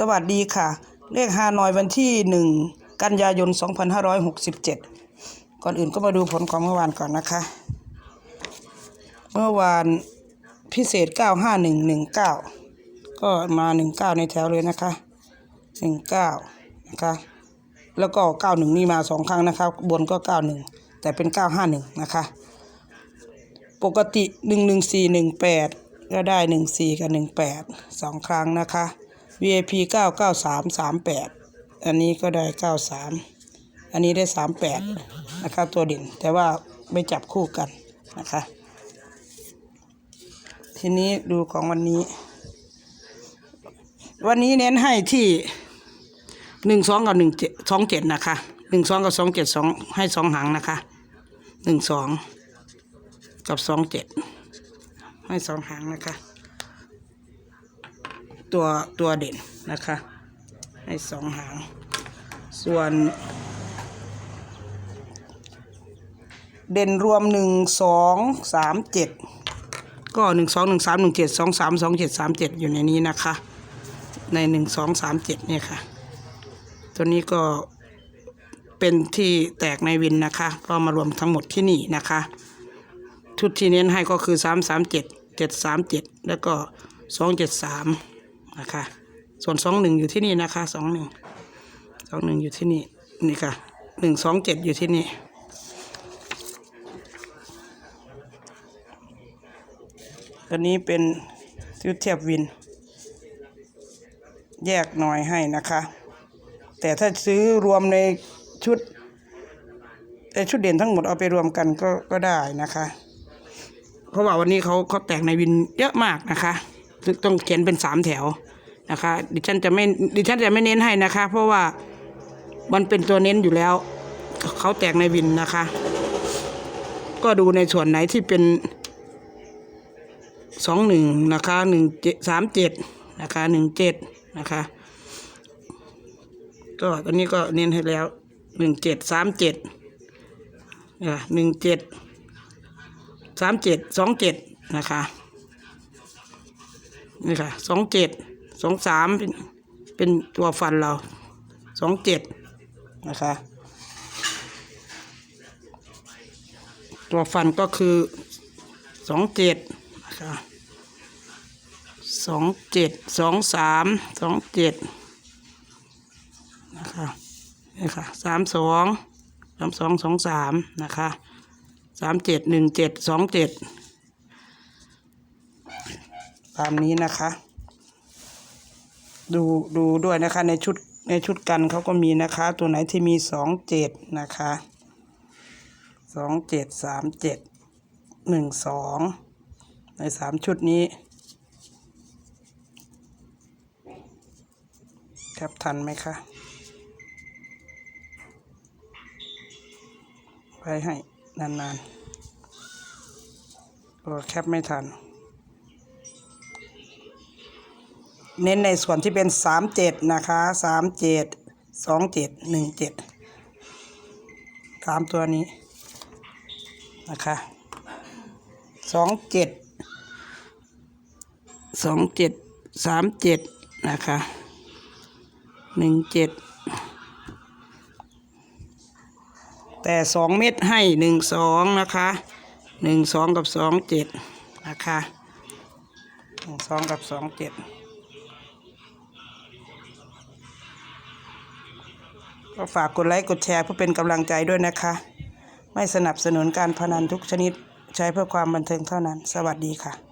สวัสดีค่ะ เลขฮานอยวันที่ 1 กันยายน 2567 ก่อนอื่นก็มาดูผลของเมื่อวานก่อนนะคะ เมื่อวานพิเศษ 95119 ก็มา 19 ในแถวเลยนะคะ 19 นะคะ แล้วก็ 91 นี่มาสองครั้งนะคะ บนก็ 91 แต่เป็น 951 นะคะ ปกติ 11418 ก็ได้ 14 กับ 18สองครั้งนะคะ VIP 993 38 อันนี้ก็ได้ 93 อันนี้ได้ 38 นะคะตัวเด่น แต่ว่าไม่จับคู่กันนะคะ ทีนี้ดูของวันนี้ วันนี้เน้นให้ที่หนึ่งสองกับหนึ่งเจ็ดสองเจ็ดนะคะหนึ่งสองกับสองเจ็ดสองให้สองหางนะคะหนึ่งสองกับสองเจ็ดให้สองหางนะคะ ตัวตัวเด่นนะคะ ให้สองหาง ส่วน เด่นรวมหนึ่งสองสามเจ็ดก็หนึ่งสองหนึ่งสามหนึ่งเจ็ดสองสามสองเจ็ดสามเจ็ดอยู่ในนี้นะคะ ในหนึ่งสองสามเจ็ดเนี่ยค่ะ ตัวนี้ก็เป็นที่แตกในวินนะคะ ก็มารวมทั้งหมดที่นี่นะคะชุดที่เน้นให้ก็คือสามสามเจ็ดเจ็ดสามเจ็ดแล้วก็สองเจ็ดสาม นะคะ ส่วนสองหนึ่งอยู่ที่นี่นะคะสองหนึ่งสองหนึ่งอยู่ที่นี่นี่ค่ะหนึ่งสองเจ็ดอยู่ที่นี่ตัวนี้เป็นชุดเทียบวิน แยกหน่อยให้นะคะ แต่ถ้าซื้อรวมในชุดในชุดเด่นทั้งหมดเอาไปรวมกันก็ก็ได้นะคะ เพราะว่าวันนี้เขาเขาแตกในวินเยอะมากนะคะ ซึ่งต้องเขียนเป็นสามแถวนะคะ ดิฉันจะไม่ดิฉันจะไม่เน้นให้นะคะ เพราะว่ามันเป็นตัวเน้นอยู่แล้วเขาแตกในวินนะคะ ก็ดูในส่วนไหนที่เป็นสองหนึ่งนะคะหนึ่งเจ็ดสามเจ็ดนะคะหนึ่งเจ็ดนะคะก็ตอนนี้ก็เน้นให้แล้วหนึ่งเจ็ดสามเจ็ดหนึ่งเจ็ดสามเจ็ดสองเจ็ดนะคะ นี่ค่ะสองเจ็ดสองสามเป็นเป็นตัวฟันเราสองเจ็ดนะคะตัวฟันก็คือสองเจ็ดนะคะสองเจ็ดสองสามสองเจ็ดนะคะนี่ค่ะสามสองสามสองสองสามนะคะสามเจ็ดหนึ่งเจ็ดสองเจ็ด ตามนี้นะคะ ดูดูด้วยนะคะในชุดในชุดกันเขาก็มีนะคะ ตัวไหนที่มีสองเจ็ดนะคะสองเจ็ดสามเจ็ดหนึ่งสองในสามชุดนี้แคปทันไหมคะไปให้นานๆก็แคปไม่ทัน เน้นในส่วนที่เป็นสามเจ็ดนะคะสามเจ็ดสองเจ็ดหนึ่งเจ็ดสามตัวนี้นะคะสองเจ็ดสองเจ็ดสามเจ็ดนะคะหนึ่งเจ็ดแต่สองเม็ดให้หนึ่งสองนะคะหนึ่งสองกับสองเจ็ดนะคะหนึ่งสองกับสองเจ็ด ก็ฝากกดไลค์กดแชร์เพื่อเป็นกำลังใจด้วยนะคะ ไม่สนับสนุนการพนันทุกชนิดใช้เพื่อความบันเทิงเท่านั้น สวัสดีค่ะ